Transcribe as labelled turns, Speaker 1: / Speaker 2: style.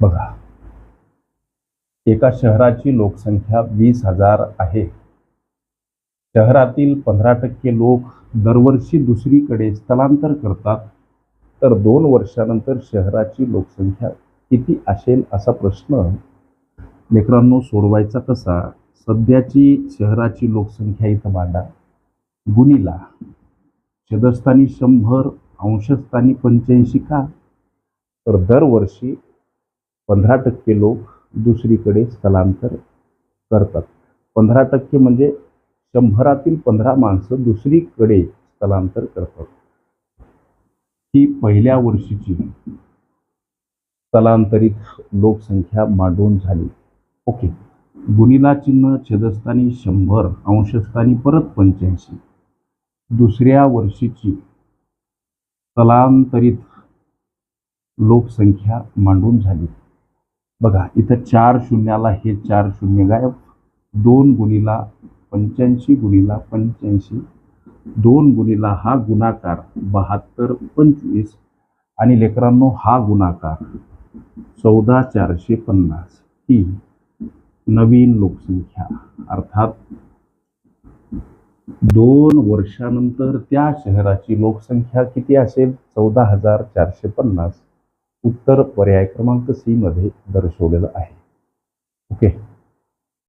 Speaker 1: बघा. एका शहराची लोकसंख्या वीस हजार आहे. शहरातील पंधरा टक्के लोक दरवर्षी दुसरीकडे स्थलांतर करतात. तर दोन वर्षानंतर शहराची लोकसंख्या किती असेल असा प्रश्न लेकरांनो सोडवायचा कसा? सध्याची शहराची लोकसंख्या इथं मांडा. गुणीला. छदस्थानी शंभर अंशस्थानी पंच्याऐंशी का? तर दरवर्षी पंधरा टक्के लोक दुसरीकडे स्थलांतर करतात. पंधरा टक्के म्हणजे शंभरातील पंधरा माणसं दुसरीकडे स्थलांतर करतात. ही पहिल्या वर्षीची स्थलांतरित लोकसंख्या मांडून झाली. ओके. गुणिला चिन्ह छेदस्थानी शंभर अंशस्थानी परत पंच्याऐंशी. दुसऱ्या वर्षीची स्थलांतरित लोकसंख्या मांडून झाली. बघा इथं चार शून्याला हे चार शून्य गायब. दोन गुणीला पंच्याऐंशी गुणीला पंच्याऐंशी. दोन गुणीला हा गुणाकार बहात्तर पंचवीस. आणि लेकरांनो हा गुणाकार चौदा चारशे पन्नास. ही नवीन लोकसंख्या. अर्थात दोन वर्षानंतर त्या शहराची लोकसंख्या किती असेल? चौदा हजार चारशे पन्नास. उत्तर पर्याय क्रमांक सी मध्ये दर्शवलेलं आहे. ओके?